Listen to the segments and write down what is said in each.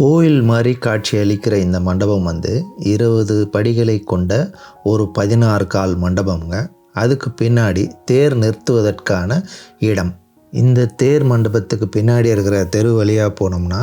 கோயில் மாதிரி காட்சி அளிக்கிற இந்த மண்டபம் வந்து இருபது படிகளை கொண்ட ஒரு பதினாறு கால் மண்டபம்ங்க. அதுக்கு பின்னாடி தேர் நிறுத்துவதற்கான இடம். இந்த தேர் மண்டபத்துக்கு பின்னாடி இருக்கிற தெரு வழியாக போனோம்னா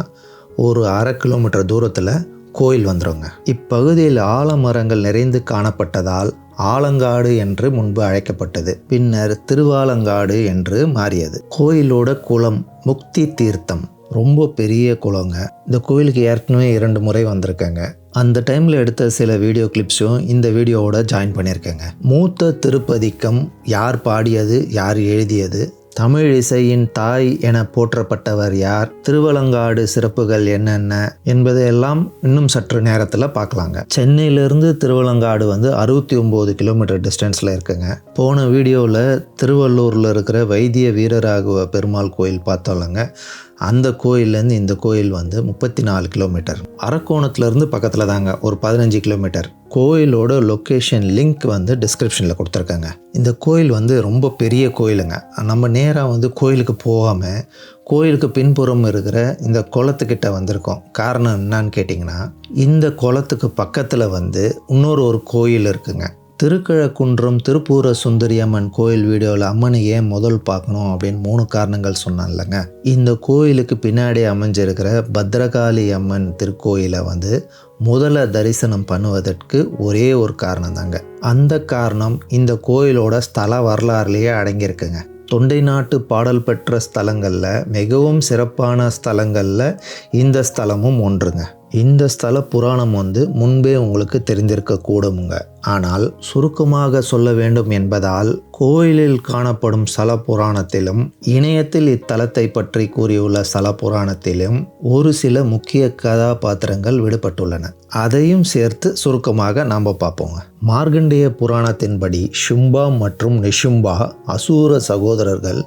ஒரு அரை கிலோமீட்டர் தூரத்தில் கோயில் வந்துருங்க. இப்பகுதியில் ஆலமரங்கள் நிறைந்து காணப்பட்டதால் ஆலங்காடு என்று முன்பு அழைக்கப்பட்டது. பின்னர் திருவாலங்காடு என்று மாறியது. கோயிலோட குளம் முக்தி தீர்த்தம். ரொம்ப பெரிய குளங்க. இந்த கோயிலுக்கு ஏற்கனவே இரண்டு முறை வந்திருக்கேங்க. அந்த டைமில் எடுத்த சில வீடியோ கிளிப்ஸும் இந்த வீடியோவோட ஜாயின் பண்ணியிருக்கேங்க. மூத்த திருப்பதிக்கம் யார் பாடியது யார் எழுதியது தமிழ் இசையின் தாய் என போற்றப்பட்டவர் யார்? திருவலங்காடு சிறப்புகள் என்னென்ன என்பதையெல்லாம் இன்னும் சற்று நேரத்தில் பார்க்கலாங்க. சென்னையிலேருந்து திருவலங்காடு வந்து அறுபத்தி ஒம்பது கிலோமீட்டர் டிஸ்டன்ஸில் இருக்குங்க. போன வீடியோவில் திருவள்ளூரில் இருக்கிற வைத்திய வீரராகுவ பெருமாள் கோயில் பார்த்தோம்லங்க. அந்த கோயிலேருந்து இந்த கோயில் வந்து முப்பத்தி நாலு கிலோமீட்டர். அரக்கோணத்துலேருந்து பக்கத்தில் தாங்க ஒரு பதினஞ்சு கிலோமீட்டர். கோயிலோட லொக்கேஷன் லிங்க் வந்து டிஸ்கிரிப்ஷனில் கொடுத்துருக்காங்க. இந்த கோயில் வந்து ரொம்ப பெரிய கோயிலுங்க. நம்ம நேராக வந்து கோயிலுக்கு போகாமல் கோயிலுக்கு பின்புறம் இருக்கிற இந்த குளத்துக்கிட்ட வந்திருக்கோம். காரணம் என்னன்னு கேட்டிங்கன்னா இந்த குளத்துக்கு பக்கத்தில் வந்து இன்னொரு ஒரு கோயில் இருக்குங்க. திருக்கிழக்குன்றம் திருப்பூர சுந்தரியம்மன் கோயில் வீடியோவில் அம்மனை ஏன் முதல் பார்க்கணும் அப்படின்னு மூணு காரணங்கள் சொன்னான்லங்க இந்த கோயிலுக்கு பின்னாடி அமைஞ்சிருக்கிற பத்ரகாளி அம்மன் திருக்கோயிலை வந்து முதல்ல தரிசனம் பண்ணுவதற்கு ஒரே ஒரு காரணம் தாங்க அந்த காரணம் இந்த கோயிலோட ஸ்தல வரலாறுலேயே அடங்கியிருக்குங்க. தொண்டை நாட்டு பாடல் பெற்ற ஸ்தலங்களில் மிகவும் சிறப்பான ஸ்தலங்களில் இந்த ஸ்தலமும் ஒன்றுங்க. இந்த ஸ்தல புராணம் வந்து முன்பே உங்களுக்கு தெரிந்திருக்க கூடுமுங்க ஆனால் சுருக்கமாக சொல்ல வேண்டும் என்பதால் கோயிலில் காணப்படும் ஸ்தல புராணத்திலும் இணையத்தில் இத்தலத்தை பற்றி கூறியுள்ள ஸ்தல புராணத்திலும் ஒரு சில முக்கிய கதாபாத்திரங்கள் விடுபட்டுள்ளன. அதையும் சேர்த்து சுருக்கமாக நாம் பார்ப்போங்க. மார்கண்டேய புராணத்தின்படி ஷும்பா மற்றும் நிஷும்பா அசூர சகோதரர்கள்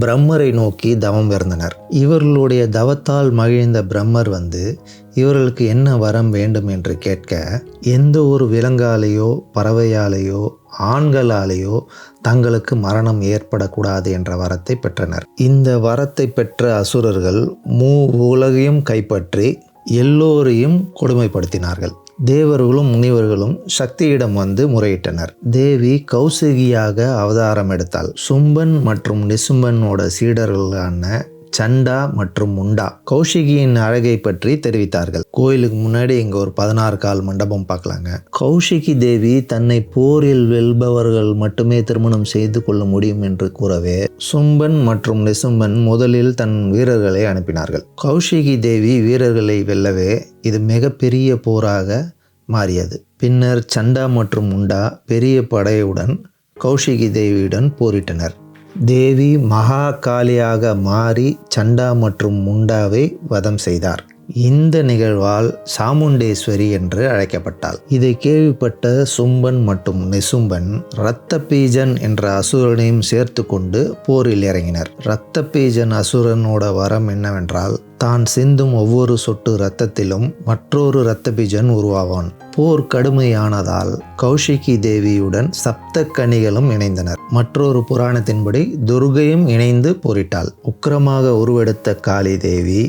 பிரம்மரை நோக்கி தவம் இருந்தனர். இவர்களுடைய தவத்தால் மகிழ்ந்த பிரம்மர் வந்து இவர்களுக்கு என்ன வரம் வேண்டும் என்று கேட்க எந்த ஒரு விலங்காலேயோ பறவையாலேயோ ஆண்களாலேயோ தங்களுக்கு மரணம் ஏற்படக்கூடாது என்ற வரத்தை பெற்றனர். இந்த வரத்தை பெற்ற அசுரர்கள் மூ உலகையும் கைப்பற்றி எல்லோரையும் கொடுமைப்படுத்தினார்கள். தேவர்களும் முனிவர்களும் சக்தியிடம் வந்து முறையிட்டனர். தேவி கௌசிகியாக அவதாரம் எடுத்தாள். சும்பன் மற்றும் நிசும்பனோட சீடர்களான சண்டா மற்றும் முண்டா கௌஷிகியின் அழகை பற்றி தெரிவித்தார்கள். கோயிலுக்கு முன்னாடி இங்க ஒரு பதினாறு கால் மண்டபம் பார்க்கலாங்க. கௌஷிகி தேவி தன்னை போரில் வெல்பவர்கள் மட்டுமே திருமணம் செய்து கொள்ள முடியும் என்று கூறவே சும்பன் மற்றும் நிசும்பன் முதலில் தன் வீரர்களை அனுப்பினார்கள். கௌஷிகி தேவி வீரர்களை வெல்லவே இது மிகப்பெரிய போராக மாறியது. பின்னர் சண்டா மற்றும் முண்டா பெரிய படையுடன் கௌஷிகி தேவியுடன் போரிட்டனர். தேவி மகா காளியாக மாறி சண்டா மற்றும் முண்டாவை வதம் செய்தார். இந்த நிகழ்வால் சாமுண்டேஸ்வரி என்று அழைக்கப்பட்டாள். இதை கேள்விப்பட்ட சும்பன் மற்றும் நிசும்பன் இரத்த பீஜன் என்ற அசுரனையும் சேர்த்து கொண்டு போரில் இறங்கினர். இரத்த பீஜன் அசுரனோட வரம் என்னவென்றால் தான் சிந்தும் ஒவ்வொரு சொட்டு இரத்தத்திலும் மற்றொரு இரத்தபீஜன் உருவாவான். போர் கடுமையானதால் கௌஷிகி தேவியுடன் சப்த கனிகளும் இணைந்தனர். மற்றொரு புராணத்தின்படி துர்கையும் இணைந்து போரிட்டாள். உக்கிரமாக உருவெடுத்த காளி தேவி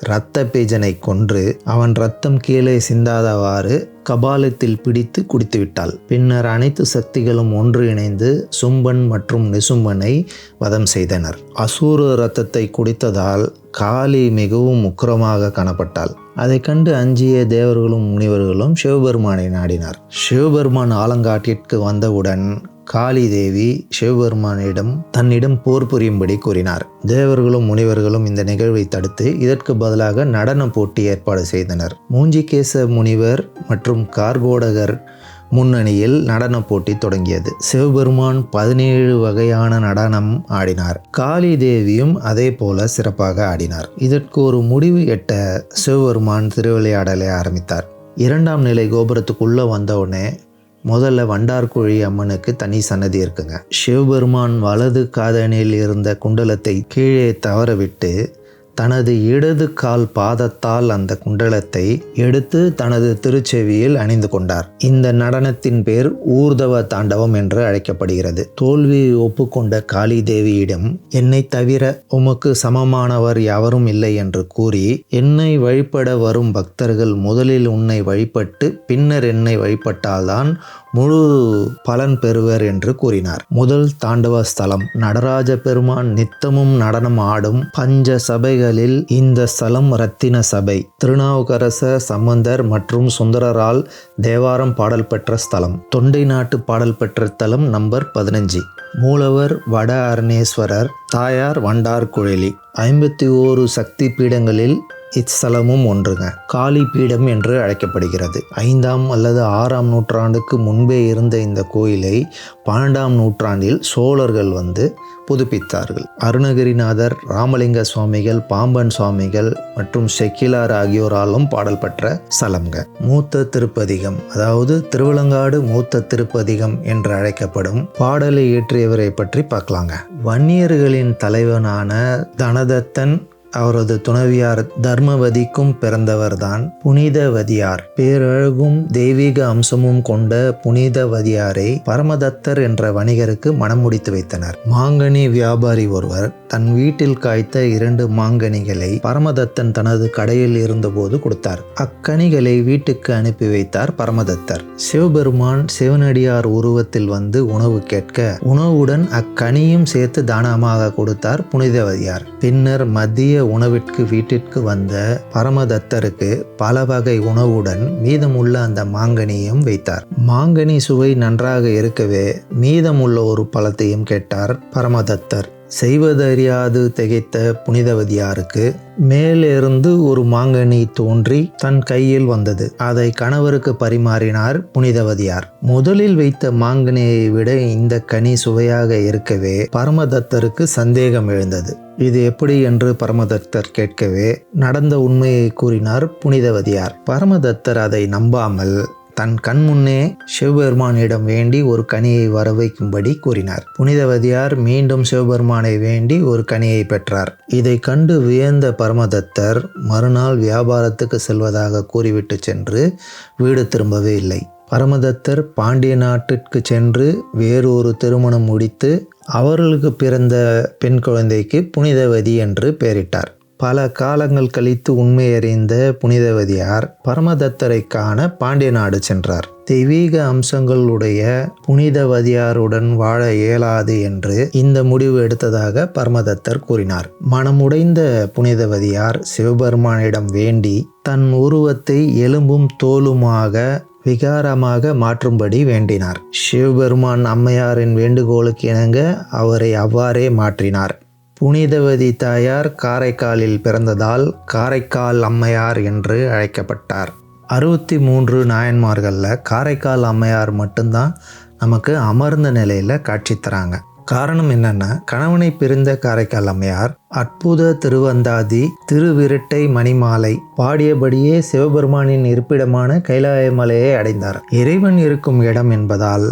இரத்த பீஜனை கொன்று அவன் ரத்தம் கீழே சிந்தாதவாறு கபாலத்தில் பிடித்து குடித்துவிட்டாள். பின்னர் அனைத்து சக்திகளும் ஒன்று இணைந்து சும்பன் மற்றும் நிசும்பனை வதம் செய்தனர். அசூர ரத்தத்தை குடித்ததால் காளி மிகவும் உக்கிரமாக காணப்பட்டாள். அதை கண்டு அஞ்சிய தேவர்களும் முனிவர்களும் சிவபெருமானை நாடினார். சிவபெருமான் ஆலங்காட்டிற்கு வந்தவுடன் காளி தேவி சிவபெருமானிடம் தன்னிடம் போர் புரியும்படி கூறினார். தேவர்களும் முனிவர்களும் இந்த நிகழ்வை தடுத்து இதற்கு பதிலாக நடன போட்டி ஏற்பாடு செய்தனர். மூஞ்சிகேச முனிவர் மற்றும் கார்கோடகர் முன்னணியில் நடன போட்டி தொடங்கியது. சிவபெருமான் பதினேழு வகையான நடனம் ஆடினார். காளி தேவியும் அதே போல சிறப்பாக ஆடினார். இதற்கு ஒரு முடிவு எட்ட சிவபெருமான் திருவிளையாடலை ஆரம்பித்தார். இரண்டாம் நிலை கோபுரத்துக்குள்ளே வந்தவுடனே முதல்ல வண்டார்குழி அம்மனுக்கு தனி சன்னதி இருக்குங்க. சிவபெருமான் வலது காதணியில் இருந்த குண்டலத்தை கீழே தவற விட்டு தனது இடது கால் பாதத்தால் அந்த குண்டலத்தை எடுத்து தனது திருச்செவியில் அணிந்து கொண்டார். இந்த நடனத்தின் பேர் ஊர்தவ தாண்டவம் என்று அழைக்கப்படுகிறது. தோல்வியை ஒப்புக்கொண்ட காளி தேவியிடம் என்னை தவிர உமக்கு சமமானவர் யாவரும் இல்லை என்று கூறி என்னை வழிபட வரும் பக்தர்கள் முதலில் உன்னை வழிபட்டு பின்னர் என்னை வழிபட்டால்தான் முழு பலன் பெறுவர் என்று கூறினார். முதல் தாண்டவ ஸ்தலம் நடராஜ பெருமான் நித்தமும் நடனம் ஆடும் பஞ்ச சபைகளில் இந்த ஸ்தலம் ரத்தின சபை. திருநாவுக்கரசர் சம்பந்தர் மற்றும் சுந்தரரால் தேவாரம் பாடல் பெற்ற ஸ்தலம். தொண்டை நாட்டு பாடல் பெற்ற ஸ்தலம் நம்பர் பதினஞ்சு. மூலவர் வட அரணேஸ்வரர் தாயார் வண்டார் குழலி ஐம்பத்தி ஓரு சக்தி பீடங்களில் இச்சலமும் ஒன்றுங்க. காளி பீடம் என்று அழைக்கப்படுகிறது. ஐந்தாம் அல்லது ஆறாம் நூற்றாண்டுக்கு முன்பே இருந்த இந்த கோயிலை பன்னெண்டாம் நூற்றாண்டில் சோழர்கள் வந்து புதுப்பித்தார்கள். அருணகிரிநாதர் ராமலிங்க சுவாமிகள் பாம்பன் சுவாமிகள் மற்றும் செக்கிலார் ஆகியோராலும் பாடல் பெற்ற ஸ்தலம்ங்க மூத்த திருப்பதிகம் அதாவது திருவிளங்காடு மூத்த திருப்பதிகம் என்று அழைக்கப்படும் பாடலை இயற்றியவரை பற்றி பார்க்கலாங்க. வன்னியர்களின் தலைவனான தனதத்தன் அவரது துணைவியார் தர்மவதிக்கும் பிறந்தவர்தான் புனிதவதியார். பேரழகும் தெய்வீக அம்சமும் கொண்ட புனிதவதியாரை பரமதத்தர் என்ற வணிகருக்கு மனம் முடித்து வைத்தனர். மாங்கனி வியாபாரி ஒருவர் தன் வீட்டில் காய்த்த இரண்டு மாங்கனிகளை பரமதத்தன் தனது கடையில் இருந்தபோது கொடுத்தார். அக்கனிகளை வீட்டுக்கு அனுப்பி வைத்தார் பரமதத்தர். சிவபெருமான் சிவனடியார் உருவத்தில் வந்து உணவு கேட்க உணவுடன் அக்கனியும் சேர்த்து தானமாக கொடுத்தார் புனிதவதியார். பின்னர் மத்திய உணவிற்கு வீட்டிற்கு வந்த பரமதத்தருக்கு பல வகை உணவுடன் மீதமுள்ள அந்த மாங்கனியையும் வைத்தார். மாங்கனி சுவை நன்றாக இருக்கவே மீதமுள்ள ஒரு பழத்தையும் கேட்டார் பரமதத்தர். செய்வதறியாது திகைத்த புனிதவதியாருக்கு மேலிருந்து ஒரு மாங்கனி தோன்றி தன் கையில் வந்தது. அதை கணவருக்கு பரிமாறினார் புனிதவதியார். முதலில் வைத்த மாங்கனியை விட இந்த கனி சுவையாக இருக்கவே பரமதத்தருக்கு சந்தேகம் எழுந்தது. இது எப்படி என்று பரமதத்தர் கேட்கவே நடந்த உண்மையை கூறினார் புனிதவதியார். பரமதத்தர் அதை நம்பாமல் தன் கண் முன்னே சிவபெருமானிடம் வேண்டி ஒரு கனியை வர வைக்கும்படி கூறினார். புனிதவதியார் மீண்டும் சிவபெருமானை வேண்டி ஒரு கனியை பெற்றார். இதை கண்டு வியந்த பரமதத்தர் மறுநாள் வியாபாரத்துக்கு செல்வதாக கூறிவிட்டு சென்று வீடு திரும்பவே இல்லை. பரமதத்தர் பாண்டிய நாட்டிற்கு சென்று வேறொரு திருமணம் முடித்து அவர்களுக்கு பிறந்த பெண் குழந்தைக்கு புனிதவதி என்று பெயரிட்டார். பல காலங்கள் கழித்து உண்மையறிந்த புனிதவதியார் பரமதத்தரை காண பாண்டிய நாடு சென்றார். தெய்வீக அம்சங்களுடைய புனிதவதியாருடன் வாழ இயலாது என்று இந்த முடிவு எடுத்ததாக பரமதத்தர் கூறினார். மனமுடைந்த புனிதவதியார் சிவபெருமானிடம் வேண்டி தன் உருவத்தை எலும்பும் தோலுமாக விகாரமாக மாற்றும்படி வேண்டினார். சிவபெருமான் அம்மையாரின் வேண்டுகோளுக்கு இணங்க அவரை அவ்வாறே மாற்றினார். புனிதவதி தாயார் காரைக்காலில் பிறந்ததால் காரைக்கால் அம்மையார் என்று அழைக்கப்பட்டார். அறுபத்தி மூன்று நாயன்மார்களில் காரைக்கால் அம்மையார் மட்டும்தான் நமக்கு அமர்ந்த நிலையில் காட்சி தராங்க. காரணம் என்னன்னா கணவனை பிரிந்த காரைக்கால் அம்மையார் அற்புத திருவந்தாதி திருவிரட்டை மணிமாலை பாடியபடியே சிவபெருமானின் இருப்பிடமான கைலாய மலையை அடைந்தார். இறைவன் இருக்கும் இடம் என்பதால்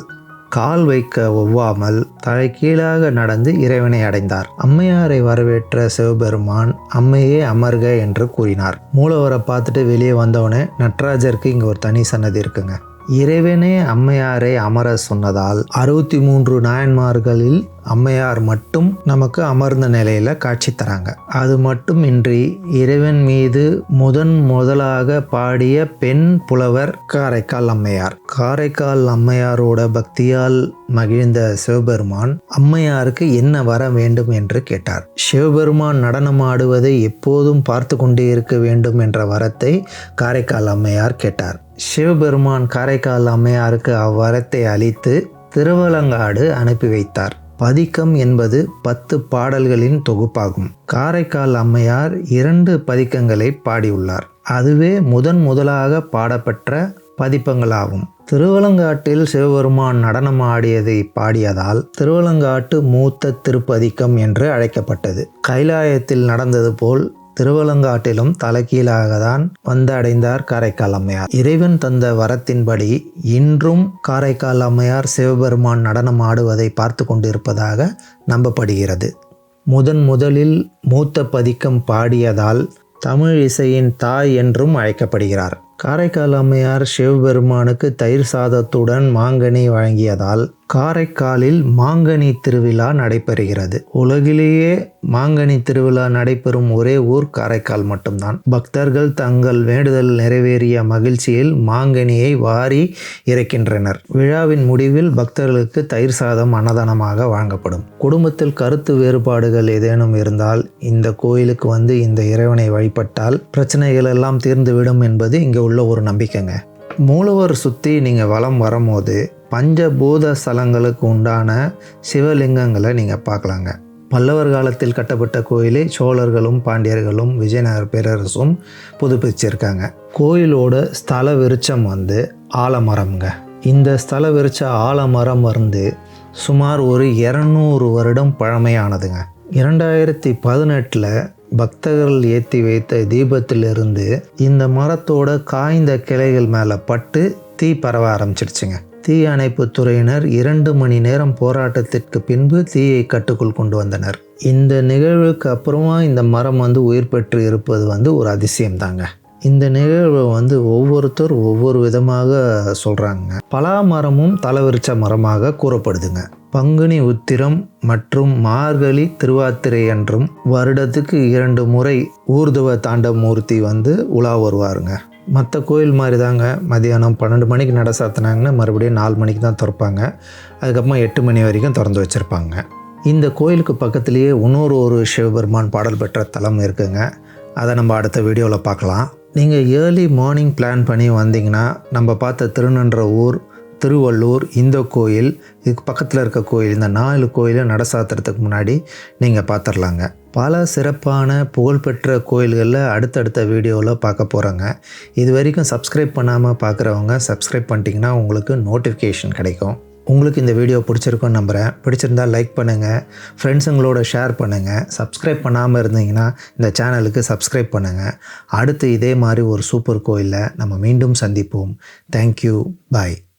கால் வைக்க ஒவ்வாமல் தலை கீழாக நடந்து இறைவனை அடைந்தார். அம்மையாரை வரவேற்ற சிவபெருமான் அம்மையே அமர்க என்று கூறினார். மூலவரை பார்த்துட்டு வெளியே வந்தவொடனே நட்ராஜருக்கு இங்கே ஒரு தனி சன்னதி இருக்குங்க. இறைவனே அம்மையாரை அமர சொன்னதால் அறுபத்தி மூன்று நாயன்மார்களில் அம்மையார் மட்டும் நமக்கு அமர்ந்த நிலையில் காட்சி தராங்க. அது மட்டுமின்றி இறைவன் மீது முதன் முதலாக பாடிய பெண் புலவர் காரைக்கால் அம்மையார். காரைக்கால் அம்மையாரோட பக்தியால் மகிழ்ந்த சிவபெருமான் அம்மையாருக்கு என்ன வர வேண்டும் என்று கேட்டார். சிவபெருமான் நடனம் ஆடுவதை எப்போதும் பார்த்து கொண்டே இருக்க வேண்டும் என்ற வரத்தை காரைக்கால் அம்மையார் கேட்டார். சிவபெருமான் காரைக்கால் அம்மையாருக்கு அவ்வரத்தை அளித்து திருவலங்காடு அனுப்பி வைத்தார். பதிக்கம் என்பது பத்து பாடல்களின் தொகுப்பாகும். காரைக்கால் அம்மையார் இரண்டு பதிக்கங்களை பாடியுள்ளார். அதுவே முதன் முதலாக பாடப்பெற்ற பதிப்பங்களாகும். திருவலங்காட்டில் சிவபெருமான் நடனம் ஆடியதை பாடியதால் திருவலங்காட்டு மூத்த திருப்பதிக்கம் என்று அழைக்கப்பட்டது. கைலாயத்தில் நடந்தது போல் திருவலங்காட்டிலும் தலைகீழாக தான் வந்து அடைந்தார் காரைக்கால் அம்மையார் இறைவன் தந்த வரத்தின்படி இன்றும் காரைக்கால் அம்மையார் சிவபெருமான் நடனம் ஆடுவதை பார்த்து கொண்டிருப்பதாக நம்பப்படுகிறது. முதன் முதலில் மூத்த பதிக்கம் பாடியதால் தமிழ் இசையின் தாய் என்றும் அழைக்கப்படுகிறார். காரைக்கால் அம்மையார் சிவபெருமானுக்கு தயிர் சாதத்துடன் மாங்கனி வழங்கியதால் காரைக்காலில் மாங்கனி திருவிழா நடைபெறுகிறது. உலகிலேயே மாங்கனி திருவிழா நடைபெறும் ஒரே ஊர் காரைக்கால் மட்டும்தான். பக்தர்கள் தங்கள் வேண்டுதல் நிறைவேறிய மகிழ்ச்சியில் மாங்கனியை வாரி இறைக்கின்றனர். விழாவின் முடிவில் பக்தர்களுக்கு தயிர் சாதம் அன்னதானமாக வழங்கப்படும். குடும்பத்தில் கருத்து வேறுபாடுகள் ஏதேனும் இருந்தால் இந்த கோயிலுக்கு வந்து இந்த இறைவனை வழிபட்டால் பிரச்சனைகள் எல்லாம் தீர்ந்துவிடும் என்பது இங்கே உள்ள ஒரு நம்பிக்கைங்க. மூலவர் சுற்றி நீங்கள் வலம் வரும்போது பஞ்சபூத ஸ்தலங்களுக்கு உண்டான சிவலிங்கங்களை நீங்கள் பார்க்கலாங்க. பல்லவர் காலத்தில் கட்டப்பட்ட கோயிலை சோழர்களும் பாண்டியர்களும் விஜயநகர் பேரரசும் புதுப்பிச்சிருக்காங்க. கோயிலோட ஸ்தல விருட்சம் வந்து ஆலமரம்ங்க. இந்த ஸ்தல விருட்ச ஆலமரம் வந்து சுமார் ஒரு இரநூறு வருடம் பழமையானதுங்க. இரண்டாயிரத்தி பதினெட்டில் பக்தர்கள் ஏற்றி வைத்த தீபத்திலிருந்து இந்த மரத்தோட காய்ந்த கிளைகள் மேலே பட்டு தீ பரவ ஆரம்பிச்சிடுச்சுங்க. தீயணைப்பு துறையினர் இரண்டு மணி நேரம் போராட்டத்திற்கு பின்பு தீயை கட்டுக்குள் கொண்டு வந்தனர். இந்த நிகழ்வுக்கு அப்புறமா இந்த மரம் வந்து உயிர் பெற்று இருப்பது வந்து ஒரு அதிசயம் தாங்க. இந்த நிகழ்வை வந்து ஒவ்வொருத்தர் ஒவ்வொரு விதமாக சொல்கிறாங்க பலா மரமும் தலவிருச்ச மரமாக கூறப்படுதுங்க. பங்குனி உத்திரம் மற்றும் மார்கழி திருவாத்திரை என்றும் வருடத்துக்கு இரண்டு முறை ஊர்துவ தாண்டமூர்த்தி வந்து உலா வருவாருங்க. மற்ற கோயில் மாதிரி தாங்க மதியானம் பன்னெண்டு மணிக்கு நட சாத்தினாங்கன்னா மறுபடியும் நாலு மணிக்கு தான் திறப்பாங்க. அதுக்கப்புறமா எட்டு மணி வரைக்கும் திறந்து வச்சுருப்பாங்க. இந்த கோயிலுக்கு பக்கத்துலேயே இன்னொரு ஒரு சிவபெருமான் பாடல் பெற்ற தலம் இருக்குங்க. அதை நம்ம அடுத்த வீடியோவில் பார்க்கலாம். நீங்கள் ஏர்லி மார்னிங் பிளான் பண்ணி வந்தீங்கன்னா நம்ம பார்த்த திருநன்ற ஊர் திருவள்ளூர் இந்த கோயில் இதுக்கு பக்கத்தில் இருக்க கோயில் இந்த நாலு கோயிலை நட சாத்துறதுக்கு முன்னாடி நீங்கள் பார்த்துடலாங்க பல சிறப்பான புகழ்பெற்ற கோயில்களில் அடுத்தடுத்த வீடியோவில் பார்க்க போகிறோங்க இது வரைக்கும் சப்ஸ்கிரைப் பண்ணாமல் பார்க்குறவங்க சப்ஸ்கிரைப் பண்ணிட்டீங்கன்னா உங்களுக்கு நோட்டிஃபிகேஷன் கிடைக்கும். உங்களுக்கு இந்த வீடியோ பிடிச்சிருக்குன்னு நம்புகிறேன் பிடிச்சிருந்தால் லைக் பண்ணுங்கள் ஃப்ரெண்ட்ஸுங்களோட ஷேர் பண்ணுங்கள் சப்ஸ்கிரைப் பண்ணாமல் இருந்தீங்கன்னா இந்த சேனலுக்கு சப்ஸ்கிரைப் பண்ணுங்கள் அடுத்து இதே மாதிரி ஒரு சூப்பர் கோயிலில் நம்ம மீண்டும் சந்திப்போம். Thank you bye